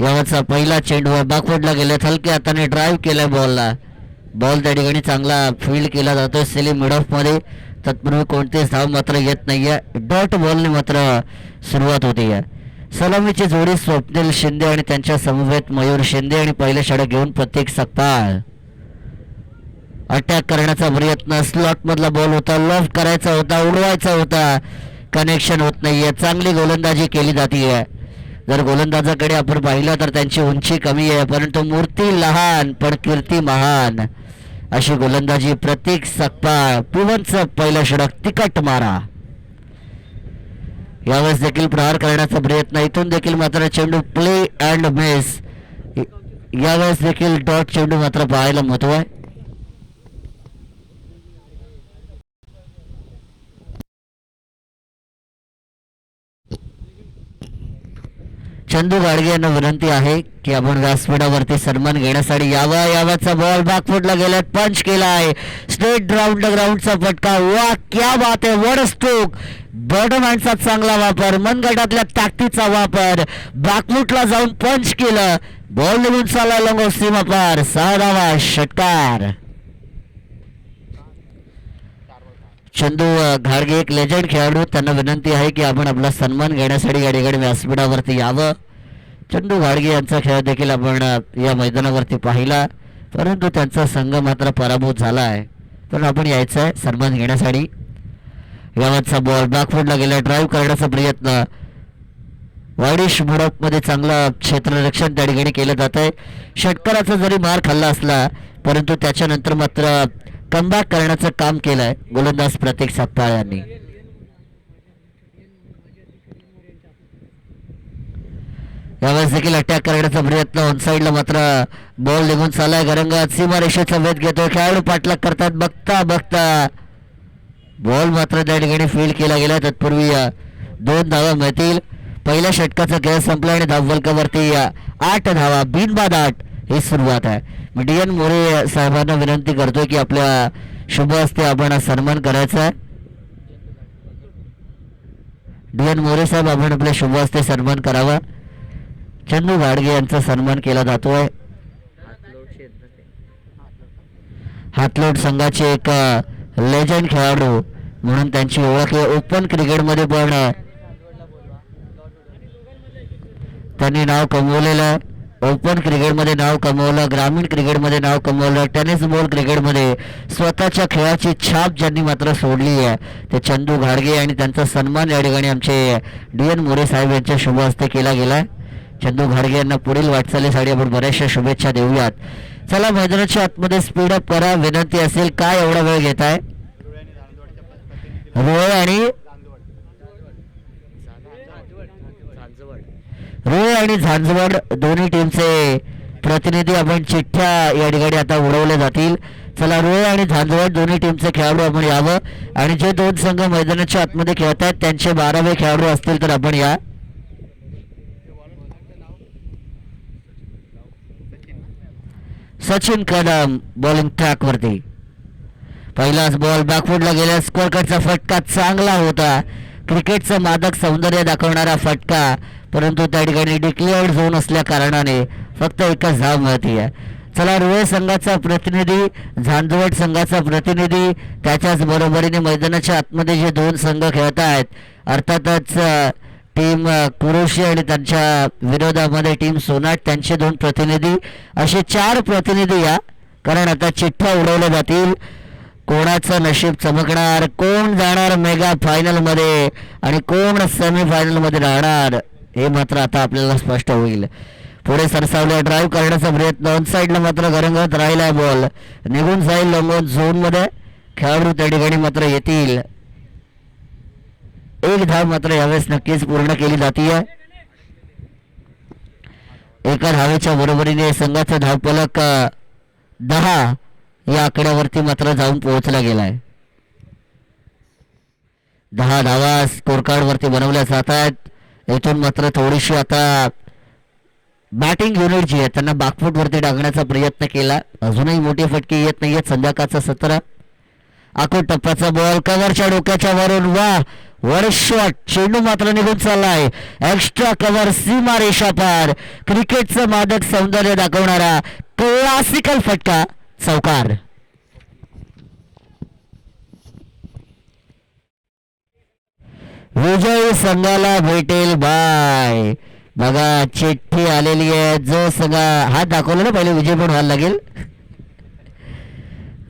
यावरचा पहिला चेंडूवर बाकवडला गेल्यात हलक्या हाताने ड्राईव्ह केलाय बॉलला बॉल त्या ठिकाणी चांगला फील्ड केला जातोय. सेली मिड ऑफमध्ये तत्पूर्वी कोणतेच धाव मात्र येत नाही आहे डॉट बॉलने मात्र सुरुवात होती आहे. सलामीची जोडी स्वप्नील शिंदे आणि त्यांच्या समवेत मयूर शिंदे आणि पहिल्या षडक घेऊन प्रत्येक सकपाळ अटॅक करण्याचा प्रयत्न स्लॉटमधला बॉल होता. लॉफ्ट करायचा होता. उडवायचा होता. कनेक्शन होत नाहीये. चांगली गोलंदाजी केली जाते जर गोलंदाजाकडे आपण पाहिलं तर त्यांची उंची कमी आहे परंतु मूर्ती लहान पण कीर्ती महान. अशी गोलंदाजी प्रतीक सकपाळ पिवनचं पहिलं षडक तिकट मारा. यावेळेस देखील प्रहार करण्याचा प्रयत्न इथून देखील मात्र चेंडू प्ले अँड मिस. यावेळेस देखील डॉट चेंडू मात्र पाहायला महत्त्व आहे. चंदू गाडगे यांना विनंती आहे की आपण व्यासपीठावरती सन्मान घेण्यासाठी यावा यावाचा बॉल बाकफुटला गेला पंच केला आहे स्ट्रेट ग्राउंड ग्राउंडचा फटका. वा क्या बात आहे वर स्ट्रोक बॉटम हँडचा चांगला वापर मनगटातल्या ताकदीचा वापर. बॅकफुटला जाऊन पंच केलं. बॉल निघून चालला लंगो सीमापार सहा धावा षटकार. चंदू घाडगे एक लेजंड खेळाडू त्यांना विनंती आहे की आपण आपला सन्मान घेण्यासाठी या ठिकाणी व्यासपीठावरती यावं. चंदू घाडगे यांचा खेळ देखील आपण या मैदानावरती पाहिला. परंतु त्यांचा संघ मात्र पराभूत झाला आहे. पण आपण यायचं आहे सन्मान घेण्यासाठी. यावरचा बॉल बॅकफुटला गेला. ड्राईव्ह करण्याचा प्रयत्न. वायडिशमध्ये चांगलं क्षेत्ररक्षण त्या ठिकाणी केलं जात आहे. षटकाराचा जरी मार खाल्ला असला परंतु त्याच्यानंतर मात्र कमबॅक करण्याचं काम केलं आहे गोलंदाज प्रतीक सप्ताळ यांनी. यावेळेस देखील अटॅक करण्याचा प्रयत्न. ऑन साईडला मात्र बॉल निघून चालाय गरंगात सीमारेषेचा वेध घेतोय. खेळाडू पाठलाग करतात. बघता बघता. बॉल मात्र त्या ठिकाणी फील्ड केला गेला तत्पूर्वी दोन धावा मिळतील. पहिल्या षटकाचा खेळ संपला आणि धावफलकावरती आठ धावा. बिनबाद आठ. ही सुरुवात आहे. मी डी एन मोरे साहेबांना विनंती करतोय की आपल्या शुभ हस्ते आपण सन्मान करायचा आहे. डी एन मोरे साहेब आपण आपल्या शुभ हस्ते सन्मान करावा. चंदू गाडगे यांचा सन्मान केला जातो आहे हातलोट संघाचे एक लेजंड खेळाडू म्हणून त्यांची ओळख आहे. ओपन क्रिकेटमध्ये पण त्यांनी नाव कमवलेलं ओपन क्रिकेटमध्ये नाव कमवलं ग्रामीण क्रिकेटमध्ये नाव कमवलं टेनिस बॉल क्रिकेटमध्ये स्वतःच्या खेळाची छाप ज्यांनी मात्र सोडली आहे ते चंदू घाडगे आणि त्यांचा सन्मान या ठिकाणी आमचे डी एन मोरे साहेब यांच्या शुभ हस्ते केला गेला आहे चंदू घाडगे यांना पुढील वाटचालीसाठी आपण बऱ्याचशा शुभेच्छा देऊयात. चला मैदानाच्या आतमध्ये स्पीडअप करा. विनंती असेल काय एवढा वेळ घेत आहे रोळ आणि रोळ आणि झांजवड दोन्ही टीमचे प्रतिनिधी आपण चिठ्ठ्या या ठिकाणी आता उडवल्या जातील. चला रोळ आणि झांजवड दोन्ही टीमचे खेळाडू आपण यावं. आणि जे दोन संघ मैदानाच्या आतमध्ये खेळत आहेत त्यांचे बारावे खेळाडू असतील तर आपण या. सचिन कदम बॉलिंग ट्रॅकवरती पहिलाच बॉल बॅकफुटला गेल्या स्कोअरकडचा फटका चांगला होता. क्रिकेटचं मादक सौंदर्य दाखवणारा फटका परंतु त्या ठिकाणी डिक्लेअर्ड झोन असल्या कारणाने फक्त एकच धाव मिळते चला रुळे संघाचा प्रतिनिधी झांजवड संघाचा प्रतिनिधी त्याच्याच बरोबरीने मैदानाच्या आतमध्ये जे दोन संघ खेळत आहेत अर्थातच टीम कुरोशी uh, आणि त्यांच्या विरोधामध्ये टीम सोनाट त्यांचे दोन प्रतिनिधी. असे चार प्रतिनिधी या कारण आता चिठ्ठ्या उडवल्या जातील. कोणाचं नशीब चमकणार कोण जाणार मेगा फायनलमध्ये आणि कोण सेमीफायनलमध्ये राहणार हे मात्र आता आपल्याला स्पष्ट होईल. पुढे सरसावल्या ड्राईव्ह करण्याचा प्रयत्न ऑन साईडला मात्र गरंगत राहिला बॉल निघून जाईल लंगोन झोनमध्ये खेळाडू त्या ठिकाणी मात्र येतील. एक धाव मात्र यावेळेस नक्कीच पूर्ण केली जाते एका धावेच्या बरोबरीने संघाचा धावपलक दहा या आकड्यावरती मात्र जाऊन पोहोचला गेलाय. दहा धावा स्कोरकार्ड वरती बनवल्या जात आहेत येथून मात्र थोडीशी आता बॅटिंग युनिट जी आहे त्यांना बागफूट वरती टाकण्याचा प्रयत्न केला. अजूनही मोठी फटके येत नाहीयेत. संध्याकाळचा सत्र आखो टप्प्याचा बॉल कव्हरच्या डोक्याच्या वरून वा. वर शॉट चेंडू मात्र निघून चाललाय. एक्स्ट्रा कव्हर सीमा रेषा पार. क्रिकेटचं मादक सौंदर्य दाखवणारा क्लासिकल फटका चौकार विजय संघाला भेटेल बाय. बघा चिठ्ठी आलेली आहे. जो संघ हात दाखवला ना पहिले विजय पण व्हायला लागेल.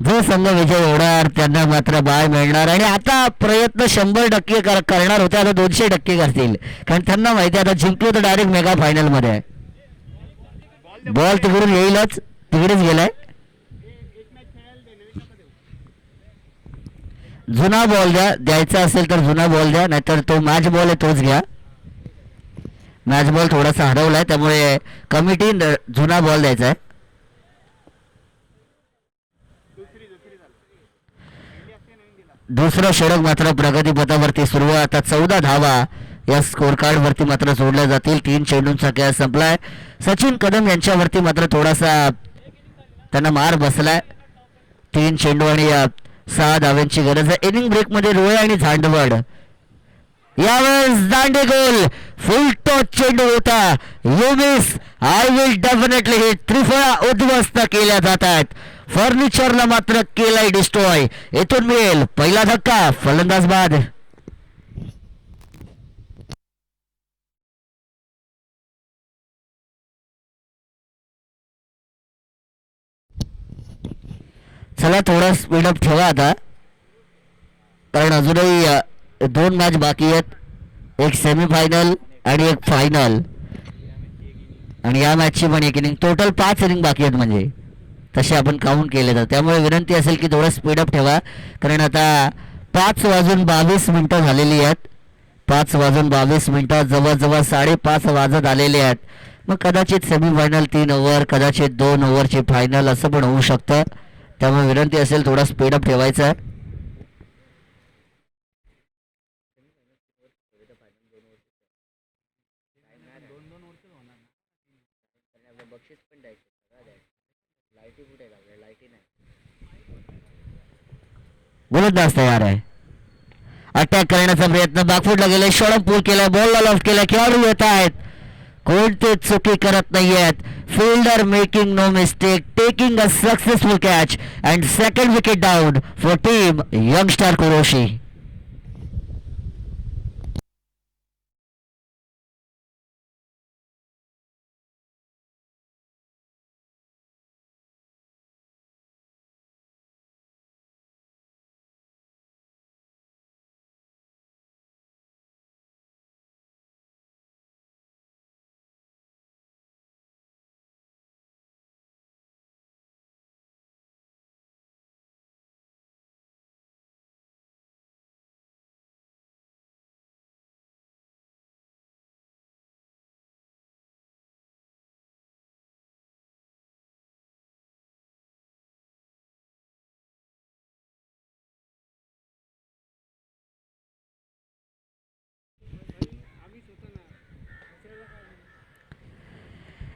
जो संघ विजय होणार त्यांना मात्र बाय मिळणार. आणि आता प्रयत्न शंभर टक्के कर करणार होते आता दोनशे टक्के करतील. कारण त्यांना माहिती आहे आता जिंकलो तर डायरेक्ट मेगा फायनलमध्ये आहे. बॉल तिकडून येईलच. तिकडेच गेलाय. जुना बॉल द्या. द्यायचा असेल तर जुना बॉल द्या. नाहीतर तो मॅच बॉल आहे तोच घ्या. मॅच बॉल थोडासा हरवलाय त्यामुळे कमिटी जुना बॉल द्यायचा आहे. दुसरं षडक मात्र प्रगतीपथावरती सुरू. आहे आता चौदा धावा या स्कोर कार्डवरती मात्र सोडल्या जातील. तीन चेंडूंचा खेळ संपलाय. सचिन कदम यांच्यावरती मात्र थोडासा त्यांना मार बसलाय. तीन चेंडू आणि सहा धाव्यांची गरज आहे. इनिंग ब्रेकमध्ये रोळे आणि झांडवड. यावेळेस दांडे गोल. फुल टॉच चेंडू होता. You miss. I will definitely हे त्रिफळा उद्ध्वस्त केल्या जात आहेत फर्निचरला मात्र केलाय डिस्ट्रॉय येथून मिळेल पहिला धक्का फलंदाज बाद चला थोडा स्पीडअप ठेवा आता. कारण अजूनही दोन मॅच बाकी आहेत. एक सेमीफायनल आणि एक फायनल आणि या मॅचची पण एक इनिंग टोटल पाच इनिंग बाकी आहेत म्हणजे. तसे आपण काउंट केले जातात त्यामुळे विनंती असेल की थोडं स्पीडअप ठेवा. कारण आता पाच वाजून बावीस मिनटं झालेली आहेत. पाच वाजून बावीस मिनटं जवळजवळ साडेपाच वाजत आलेले आहेत. मग कदाचित सेमीफायनल तीन ओव्हर कदाचित दोन ओव्हरची फायनल असं पण होऊ शकतं. त्यामुळे विनंती असेल थोडा स्पीडअप ठेवायचा आहे गोलंदाज तयार आहे. अटॅक करण्याचा प्रयत्न बागफुटला गेला. शॉर्ट पूल केलाय बॉलला लॉफ्ट केला. खेळाडू येत आहेत. कोणते चुकी करत नाहीयेत fielder making no mistake taking a successful catch and second wicket down for team Youngstar Kuroshi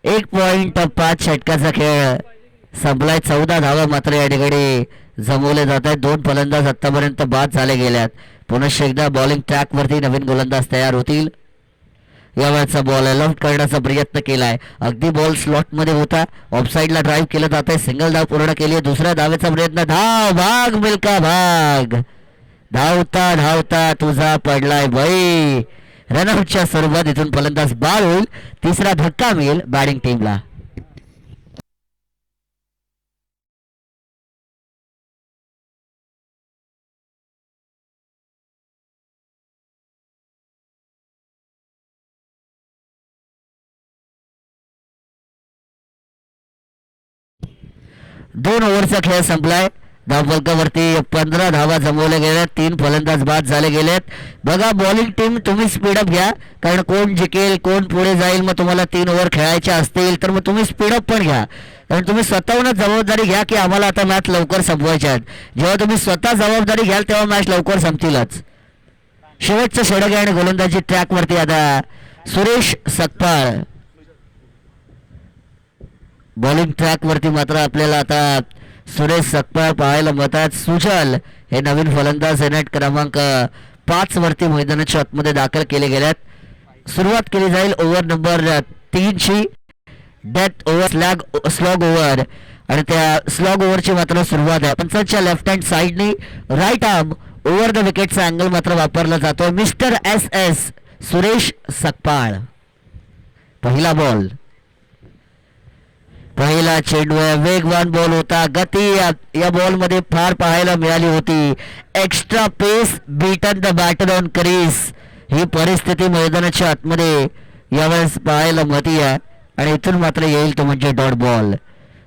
एक पॉइंट पाच षटकाचा खेळ. संपलाय चौदा धावा मात्र या ठिकाणी जमवले जात आहेत दोन फलंदाज आत्तापर्यंत बाद झाले गेल्यात. पुनश्च एकदा बॉलिंग ट्रॅकवरती नवीन गोलंदाज तयार होतील. यावेळेचा बॉल अलॉट करण्याचा प्रयत्न केलाय. अगदी बॉल स्लॉटमध्ये होता. ऑफसाईडला ड्राईव्ह केलं जात आहे सिंगल धाव पूर्ण केली आहे. दुसऱ्या धावेचा प्रयत्न. धाव भाग मिल्का भाग. धावता धावता तुझा पडलाय बाई रनआउटच्या स्वरूपात इथून फलंदाज बाद होईल. तिसरा धक्का मिळेल बॅटिंग टीमला. दोन ओव्हरचा खेळ संपलाय. धावफलकावरती पंधरा धावा जमवल्या गेल्या तीन फलंदाज बाद झाले गेलेत. बघा बॉलिंग टीम तुम्ही स्पीडअप घ्या. कारण कोण जिंकेल कोण पुढे जाईल मग तुम्हाला तीन ओव्हर खेळायचे असतील तर मग तुम्ही स्पीडअप पण घ्या. कारण तुम्ही स्वतःहूनच जबाबदारी घ्या की आम्हाला आता मॅच लवकर संपवायच्या आहेत. जेव्हा तुम्ही स्वतः जबाबदारी घ्याल तेव्हा मॅच लवकर संपतीलच. शेवटचं षडक आहे आणि गोलंदाजी ट्रॅकवरती आता सुरेश सकपाळ. बॉलिंग ट्रॅकवरती मात्र आपल्याला आता सुरेश सकपाळ पाहायला मतात सुजल हे नवीन फलंदाज नेट क्रमांक पाच वरती मैदानाच्या आतमध्ये दाखल केले गेल्यात. सुरुवात केली जाईल over number तीनची death over slag slog over आणि त्या स्लॉग ओव्हरची मात्र सुरुवात आहे. पंचांच्या लेफ्ट हँड साईडनी राईट आर्म ओव्हर द विकेटचा अँगल मात्र वापरला जातो. Mister S S Suresh Sakpal. पहिला बॉल पहिला चेंडू आहे. वेगवान बॉल होता. गती या, या बॉलमध्ये फार पाहायला मिळाली होती. Extra pace beaten the batter on crease ही परिस्थिती मैदानाच्या आतमध्ये यावेळेस पाहायला मती आहे आणि इथून मात्र येईल तो म्हणजे डॉट बॉल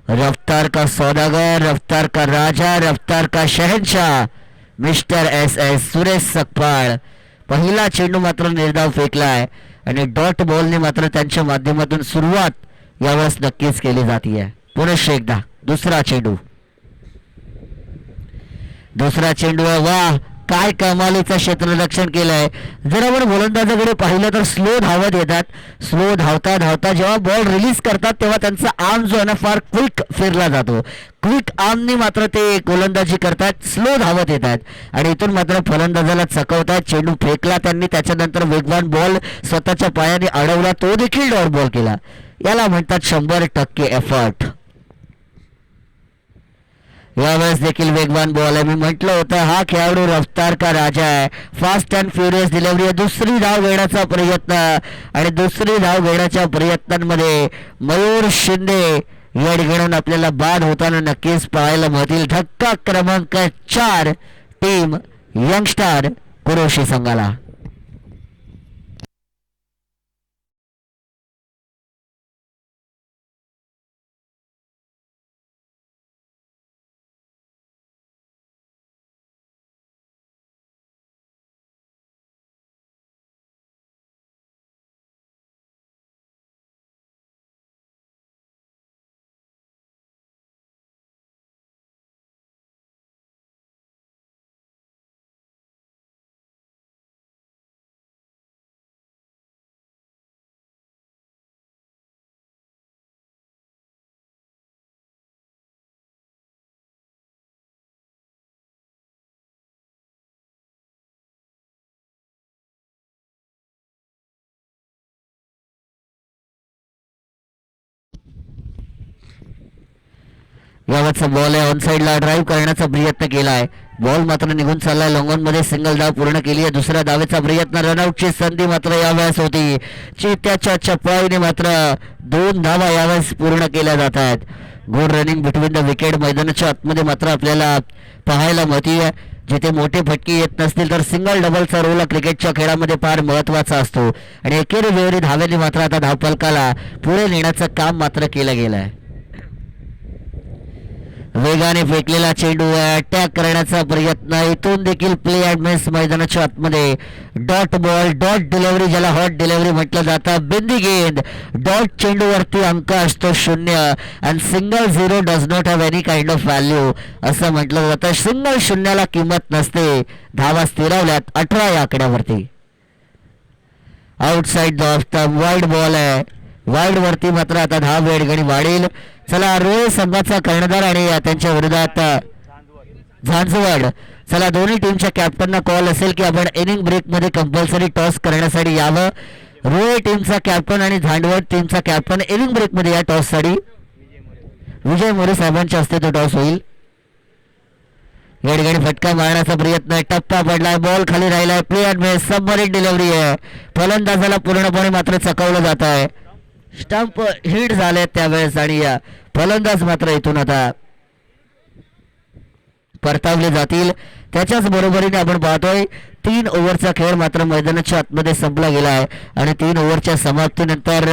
रफ्तार का सौदागर रफ्तार का राजा रफ्तार का शहनशाह mister S S Suresh Sakpal. पहिला चेंडू मात्र निर्धाव फेकलाय. आणि डॉट बॉलने मात्र त्यांच्या माध्यमातून सुरुवात यावेळेस नक्कीच केली जाते पुनश्च एकदा दुसरा चेंडू. दुसरा चेंडू आहे. वा काय कमालीचं क्षेत्ररक्षण केलंय. जर आपण गोलंदाजाकडे पाहिलं तर स्लो धावत येतात. स्लो धावता धावता जेव्हा बॉल रिलीज करतात तेव्हा त्यांचा आर्म जो आहे ना फार क्विक फिरला जातो. क्विक आर्मनी मात्र ते गोलंदाजी करतात. स्लो धावत येतात. आणि इथून मात्र फलंदाजाला चकवतात. चेंडू फेकला त्यांनी. त्याच्यानंतर वेगवान बॉल स्वतःच्या पायाने अडवला. तो देखील डॉट बॉल केला. याला म्हणतात शंभर टक्के एफर्ट यावेळेस देखील वेगवान बॉल आहे मी म्हटलं होतं हा खेळाडू रफ्तार का राजा आहे? फास्ट अँड फ्युरियस डिलिव्हरी आहे दुसरी धाव घेण्याचा प्रयत्न आणि दुसरी धाव घेण्याच्या प्रयत्नांमध्ये मयूर शिंदे येड घेऊन आपल्याला बाद होताना नक्कीच पाहायला मिळतील. धक्का क्रमांक चार टीम यंगस्टार कुरोशी संघाला. यावरचा बॉल आहे. ऑन साईडला ड्राईव्ह करण्याचा प्रयत्न केला आहे बॉल मात्र निघून चाललाय. लॉंगॉनमध्ये सिंगल धाव पूर्ण केली आहे. दुसऱ्या धावेचा प्रयत्न. रनआउटची संधी मात्र यावेळेस होती. चित्याच्या चपळाईने मात्र दोन धावा यावेळेस पूर्ण केल्या जात आहेत good running between the wicket मैदानाच्या आतमध्ये मात्र आपल्याला पाहायला मिळते जिथे मोठे फटके येत नसतील तर सिंगल डबलचा रोल क्रिकेटच्या खेळामध्ये फार महत्त्वाचा असतो. आणि एकेरी वेळी धावेने मात्र आता धावपलकाला पुढे नेण्याचं काम मात्र केलं गेलं आहे वेगाने फेकलेला चेंडू अटॅक करण्याचा प्रयत्न. इथून देखील प्ले अँड मैदानाच्या आतमध्ये. डॉट बॉल डॉट डिलेवरी ज्याला हॉट डिलेवरी म्हटलं जातं. बिंदी गेंद. डॉट चेंडूवरती अंक असतो शून्य. And single zero does not have any kind of value असं म्हटलं जातं. सिंगल शून्याला किंमत नसते. धावा स्थिरावल्यात अठरा या आकड्यावरती. Outside off the wide ball आहे. वाईडवरती मात्र आता दहा वेळगणी वाढेल. चला रोहित संघाचा कर्णधार आणि त्यांच्या विरोधात झांझवड चला दोन्ही टीमच्या कॅप्टनना कॉल असेल की आपण इनिंग ब्रेकमध्ये कंपल्सरी टॉस करण्यासाठी यावं. रोहे टीमचा कॅप्टन आणि झांडवड टीमचा कॅप्टन इनिंग ब्रेकमध्ये या टॉससाठी विजय मोरे साहेबांच्या हस्ते तो टॉस होईल. या ठिकाणी फटका मारण्याचा प्रयत्न आहे. टप्पा पडलाय बॉल खाली राहिलाय. प्ले मे सबमरीन डिलिव्हरी आहे. फलंदाजाला पूर्णपणे मात्र चकवलं जात आहे. स्टंप हिट झाले त्यावेळेस आणि या फलंदाज मात्र इथून आता परतावले जातील. त्याच्याच बरोबरीने आपण पाहतोय तीन ओव्हरचा खेळ मात्र मैदानाच्या आतमध्ये संपला गेला आहे. आणि तीन ओव्हरच्या समाप्तीनंतर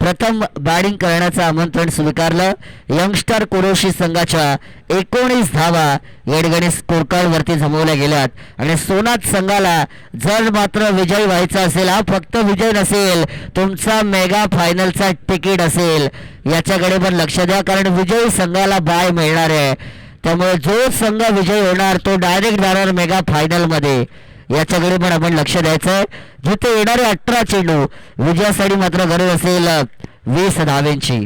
प्रथम बॅटिंग करण्याचं आमंत्रण स्वीकारलं. यंगस्टर कुरोशी संघाच्या एकोणीस धावा या ठिकाणी जमवल्या गेल्यात. आणि सोनात संघाला जर मात्र विजय व्हायचा असेल हा फक्त विजय नसेल तुमचा मेगा फायनलचा तिकीट असेल. याच्याकडे पण लक्ष द्या कारण विजयी संघाला बाय मिळणार आहे. त्यामुळे जो संघ विजय होणार तो डायरेक्ट जाणार मेगा फायनलमध्ये याच्याकडे पण आपण लक्ष द्यायचं आहे जिथे येणारे अठरा चेंडू विजयासाठी मात्र गरज असेल वीस धावेंची.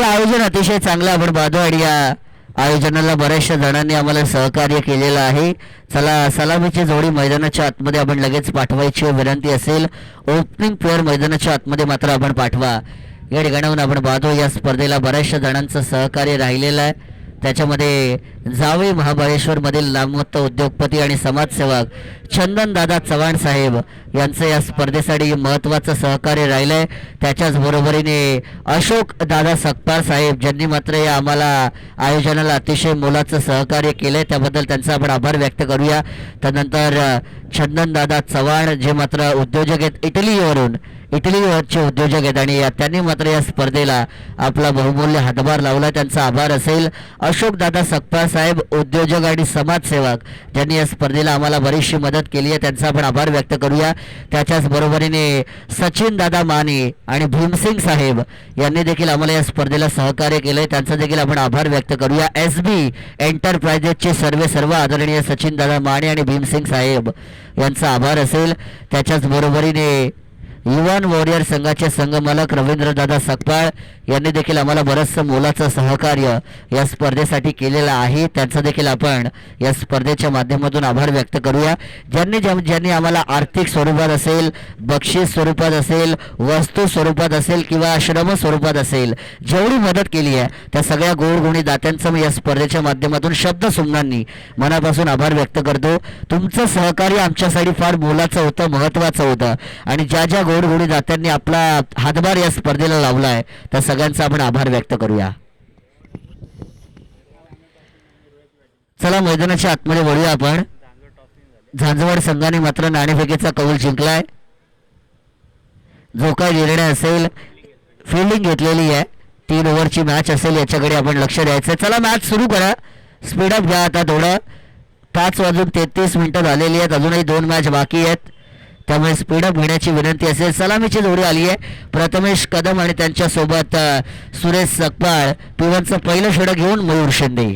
हे आयोजन अतिशय चांगलं आपण पाहतो या आयोजनाला बऱ्याचशा जणांनी आम्हाला सहकार्य केलेलं आहे. चला सलामीची जोडी मैदानाच्या आतमध्ये आपण लगेच पाठवायची विनंती असेल. ओपनिंग प्लेअर मैदानाच्या आतमध्ये मात्र आपण पाठवा. या ठिकाणाहून आपण पाहतो या स्पर्धेला बऱ्याचशा जणांचं सहकार्य राहिलेलं आहे. त्याच्यामध्ये जावळी महाबळेश्वरमधील नामवंत उद्योगपती आणि समाजसेवक चंदनदादा चव्हाण साहेब यांचं या स्पर्धेसाठी महत्त्वाचं सहकार्य राहिलं आहे त्याच्याच बरोबरीने अशोक दादा सकपाळ साहेब ज्यांनी मात्र या आम्हाला आयोजनाला अतिशय मोलाचं सहकार्य केलं आहे त्याबद्दल त्यांचा आपण आभार व्यक्त करूया. त्यानंतर चंदनदादा चव्हाण जे मात्र उद्योजक आहेत इटलीवरून इटलीवरचे उद्योजक आहेत आणि या- त्यांनी मात्र या स्पर्धेला आपला बहुमूल्य हातभार लावला. त्यांचा आभार असेल अशोकदादा सकपाळ साहेब उद्योजक आणि समाजसेवक ज्यांनी या स्पर्धेला आम्हाला बरीचशी मदत केली आहे. त्यांचा आपण आभार व्यक्त करूया. त्याच्याच बरोबरीने सचिन दादा माने आणि भीमसिंग साहेब यांनी देखील आम्हाला या स्पर्धेला सहकार्य केलंय. त्यांचा देखील आपण आभार व्यक्त करूया. एस बी एंटरप्राइजेसचे सर्वे सर्व आदरणीय सचिन दादा माने आणि भीमसिंग साहेब यांचा आभार असेल. त्याच्याच बरोबरीने युवान वॉरियर संघाचे संघमालक रवींद्रदादा सकपाळ यांनी देखील आम्हाला बरंचसं मोलाचं सहकार्य या स्पर्धेसाठी केलेलं आहे. त्यांचं देखील आपण या स्पर्धेच्या माध्यमातून आभार व्यक्त करूया. ज्यांनी ज्या- ज्यांनी आम्हाला आर्थिक स्वरूपात असेल बक्षीस स्वरूपात असेल वस्तू स्वरूपात असेल किंवा श्रम स्वरूपात असेल जेवढी मदत केली आहे त्या सगळ्या गोडगुणी दात्यांचं मी या स्पर्धेच्या माध्यमातून शब्द सुमनांनी मनापासून आभार व्यक्त करतो. तुमचं सहकार्य आमच्यासाठी फार मोलाचं होतं महत्त्वाचं होतं. आणि ज्या ज्या गोडगोडी दात्यांनी आपला हातभार या स्पर्धेला लावला आहे त्या सगळ्यांचा आपण आभार व्यक्त करूया. चला मैदानाच्या आतमध्ये वळूया आपण. झांजवड संघाने मात्र नाणेफेकीचा कौल जिंकलाय. जो काय निर्णय असेल फिल्डिंग घेतलेली आहे. तीन ओव्हरची मॅच असेल याच्याकडे आपण लक्ष द्यायचं चला मॅच सुरू करा. स्पीडअप घ्या आता थोडं. पाच वाजून तेहतीस मिनिटं झालेली आहेत. अजूनही दोन मॅच बाकी आहेत. त्यामुळे स्पीडअप घेण्याची विनंती असेल. सलामीची जोडी आली आहे. प्रथमेश कदम आणि त्यांच्यासोबत सुरेश सकपाळ. पिवनचं पहिलं षडक घेऊन मयूर शिंदे.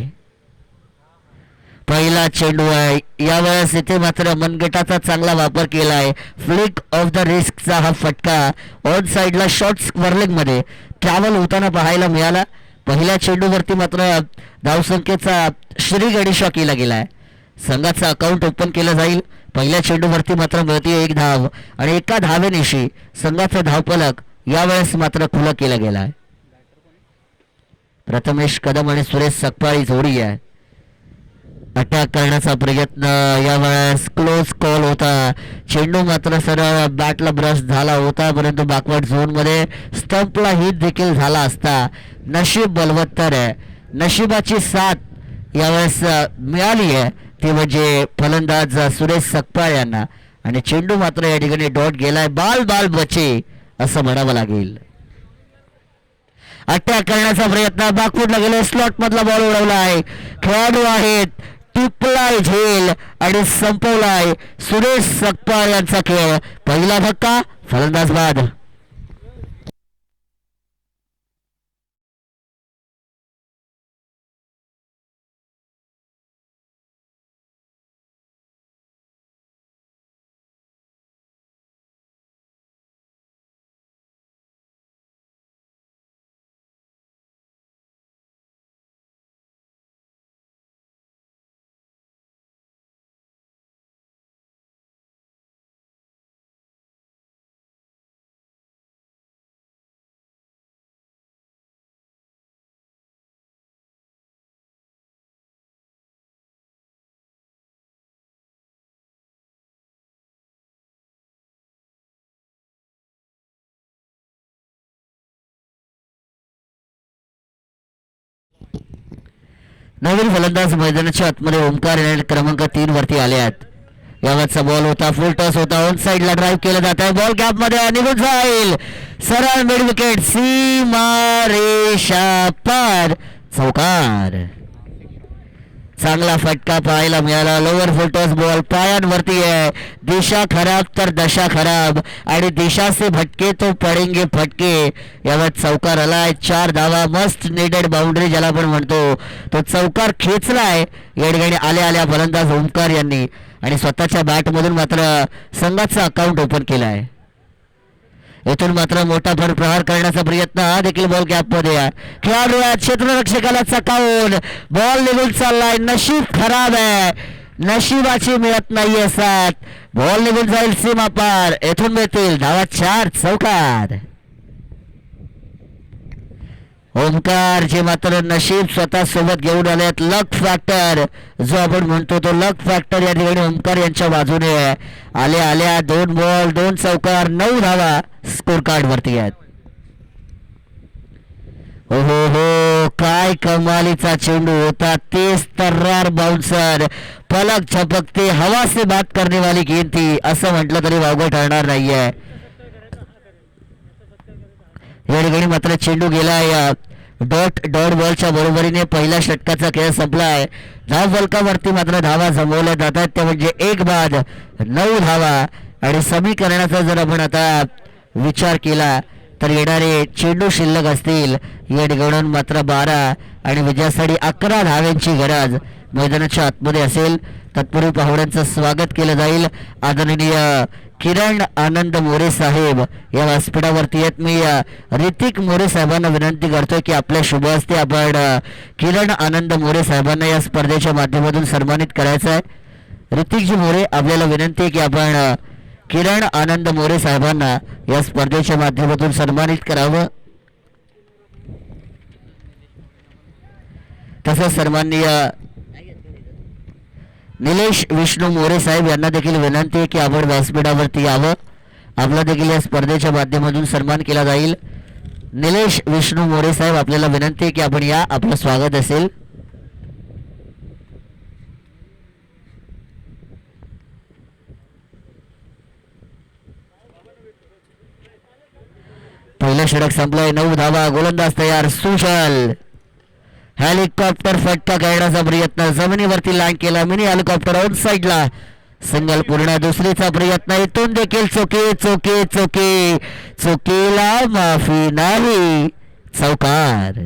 पहिला चेंडू आहे यावेळेस इथे मात्र मनगटाचा चांगला वापर केला आहे फ्लिक ऑफ द रिस्कचा हा फटका ऑन साईडला शॉर्ट स्क्वर्लिंगमध्ये ट्रॅव्हल होताना पाहायला मिळाला. पहिल्या चेंडूवरती मात्र धावसंख्येचा श्री गणेशा केला गेला आहे संघाचं अकाउंट ओपन केलं जाईल. पहिल्या चेंडूवरती मात्र मिळते एक धाव. आणि एका धावेनिशी संघाचा धावफलक यावेळेस मात्र खुला केला गेला आहे प्रथमेश कदम आणि सुरेश सकपाळी जोडी आहे. अटॅक करण्याचा प्रयत्न यावेळेस क्लोज कॉल होता. चेंडू मात्र सरळ बॅटला ब्रश झाला होता परंतु बॅकवर्ड झोनमध्ये स्टंपला हिट देखील झाला असता. नशीब बलवत्तर आहे. नशिबाची साथ यावेळेस मिळाली आहे ती म्हणजे फलंदाज सुरेश सकपाळ यांना. आणि चेंडू मात्र या ठिकाणी डॉट गेलाय. बाल बाल बचे असं म्हणावं लागेल. अटॅक करण्याचा प्रयत्न. बागफूटला गेले. स्लॉट मधला बॉल उडवला आहे खेळाडू आहेत. टिपलाय झेल आणि संपवलाय सुरेश सकपाळ यांचा खेळ. पहिला धक्का फलंदाज बाद. नवीन फलंदाज मैदानाच्या आतमध्ये ओमकार येणार क्रमांक तीन वरती आले आहेत. यावरचा बॉल होता फुल टॉस होता ऑन साईडला ड्राईव्ह केला जात आहे. बॉल गॅपमध्ये निघून जाईल. सरळ मिड विकेट सीमा रेषा पार. चौकार. चांगला फटका पाहायला मिळाला. लोअर फुलटॉस बॉल पायांवरती आहे. दिशा खराब तर दशा खराब. आणि दिशा से भटके तो पडेंगे फटके. यावर चौकार आलाय. चार धावा मस्त नेडेड बाउंड्री ज्याला आपण म्हणतो. तो चौकार खेचलाय. या ठिकाणी आल्या आल्या फलंदाज ओमकार यांनी. आणि स्वतःच्या बॅटमधून मात्र संघाचं अकाउंट ओपन केलं आहे येथून मात्र मोठा भर प्रहार करण्याचा प्रयत्न हा देखील बॉल गॅपमध्ये आहे. खेळाडू क्षेत्ररक्षकाला चकावून. बॉल निघून चाललाय नशीब खराब आहे. नशिबाची मिळत नाहीये साथ बॉल निघून जाईल सीमा पार येथून मिळतील धावा चार चौकार ओमकार जे मात्र नशीब स्वतः सोबत घेऊन आलेत. लक फॅक्टर जो आपण म्हणतो तो लक फॅक्टर या ठिकाणी ओमकार यांच्या बाजूने आहे. आल्या आल्या दोन बॉल दोन चौकार नऊ धावा स्कोर कार्ड वरती आहेत. हो हो काय कमालीचा चेंडू होता. तेच तर्रार बाउन्सर पलक झपकते हवा से बात करने वाली गेंद ती असं म्हटलं तरी वावगं ठरणार नाहीये. या ठिकाणी मात्र चेंडू गेलाय डॉट डॉट बॉलच्या बरोबरीने पहिल्या षटकाचा खेळ संपलाय धाव फलकावरती मात्र धावा जमवल्या जातात. त्या म्हणजे एक बाद नऊ धावा आणि समीकरणाचा जर आपण आता विचार केला तर येणारे चेंडू शिल्लक असतील. या ठिकाणून मात्र बारा आणि विजयासाठी अकरा धाव्यांची गरज मैदानाच्या आतमध्ये असेल. तत्पूर्वी पाहुण्यांचं स्वागत केलं जाईल. आदरणीय किरण आनंद मोरे साहेब या व्यासपीठावरती आहेत. मी ऋतिक मोरे साहेबांना विनंती करतोय की आपल्या शुभ हस्ते आपण किरण आनंद मोरे साहेबांना या स्पर्धेच्या माध्यमातून सन्मानित करायचं आहे. ऋतिकजी मोरे आपल्याला विनंती आहे की आपण किरण आनंद मोरे साहेबांना या स्पर्धेच्या माध्यमातून सन्मानित करावं. तसंच सन्माननीय निलेश विष्णू मोरे साहेब यांना देखील विनंती आहे की आपण व्यासपीठावरती यावं. आपला देखील या स्पर्धेच्या माध्यमातून सन्मान केला जाईल. निलेश विष्णू मोरे साहेब आपल्याला विनंती आहे की आपण या. आपलं स्वागत असेल. पहिला षटक संपलाय. नऊ धावा. गोलंदाज तयार. सुशल हेलिकॉप्टर फटका काढण्याचा प्रयत्न. जमिनीवरती लँड केला. मिनी हेलिकॉप्टर आउट साईडला सिंगल पूर्ण. दुसरीचा प्रयत्न. इथून देखील चोके चोके चोके. चुकीला माफी नाही. चौकार.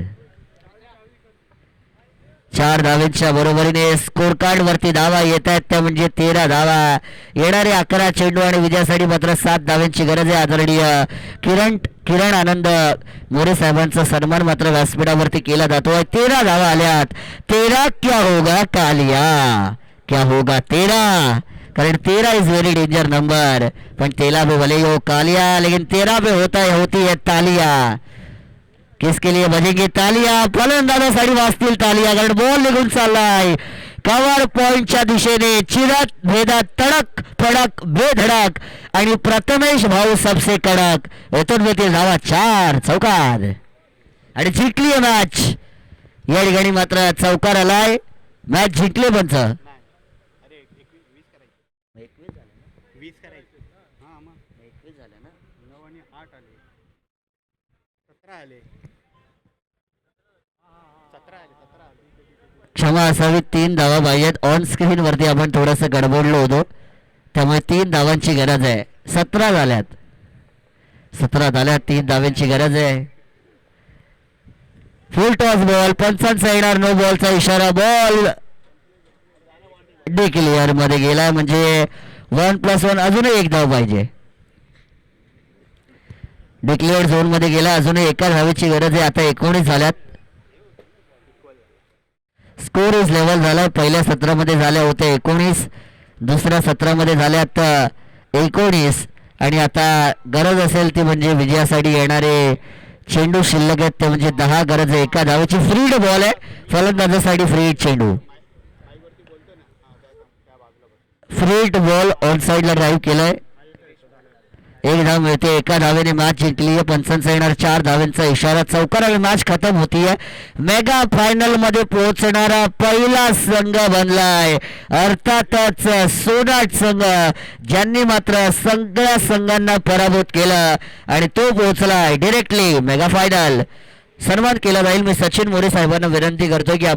चार धावेच्या बरोबरीने स्कोर कार्ड वरती धावा. येत आहेत त्या म्हणजे तेरा धावा. येणारे अकरा चेंडू आणि विजयासाठी मात्र सात धाव्यांची गरज आहे आदरणीय किरण किरण आनंद मोरे साहेबांचा सन्मान मात्र व्यासपीठावरती केला जातो. तेरा धावा आल्यात. तेरा क्या होगा कालिया क्या होगा तेरा? कारण तेरा इज वेरी डेंजर नंबर पण तेला पे भले हो कालिया लेकिन तेरा पे होता है होती है तालिया. किसके लिए बजेंगे तालिया? फलंदाजासाठी वाजतील तालिया. कारण बॉल निघून चाललाय. पॉवर पॉइंटच्या दिशेने चिरत भेदात तडक फडक बेधडक. आणि प्रथमेश भाऊ सबसे कडक. येथून येथील धावा चार चौकार आणि जिंकली आहे मॅच या ठिकाणी मात्र चौकार आलाय. मॅच जिंकले पंच अरे एकवीस वीस करायचे वीस करायचे हां मग नऊ आणि आठ आले सतरा आले सतरा आले सतरा आले क्षमा असावी. तीन धावा पाहिजेत ऑन स्क्रीनवरती आपण थोडंसं गडबडलो होतो. त्यामुळे तीन धावांची गरज आहे. सतरा झाल्यात. सतरा झाल्यात तीन धाव्यांची गरज आहे. फुल टॉस बॉल पंचांचा येणार नो बॉलचा इशारा बॉल डिक्लिअरमध्ये गेला म्हणजे वन प्लस वन अजूनही एक धाव पाहिजे. डिक्लेअर झोनमध्ये गेला अजूनही एका धावेची गरज आहे. आता एकोणीस झाल्यात. स्कोर इज लेवल झाला पहिल्या सत्रामध्ये झाल्या होत्या एकोणीस दुसऱ्या सत्रामध्ये झाल्यात आता एकोणीस. आणि आता गरज असेल ती म्हणजे विजयासाठी येणारे चेंडू शिल्लक आहेत. ते म्हणजे दहा गरज आहे. एका धावेची फ्रीड बॉल आहे. फलंदाजासाठी फ्री चेंडू. फ्रीड बॉल ऑन साईडला ड्राईव्ह केलाय. एक धाव मिळते एका धावेने मॅच जिंकली आहे. पंचांचा येणार चार धावेंचा इशारा. चौकाराला मॅच खतम होतीये मेगा फायनलमध्ये पोहोचणारा पहिला संघ बनलाय. अर्थातच सोनाट संघ ज्यांनी मात्र सगळ्या संघांना पराभूत केलं आणि तो पोहोचलाय डिरेक्टली मेगा फायनल सन्मान केला जाईल मी सचिन मोरे साहेबांना विनंती करतो की आपण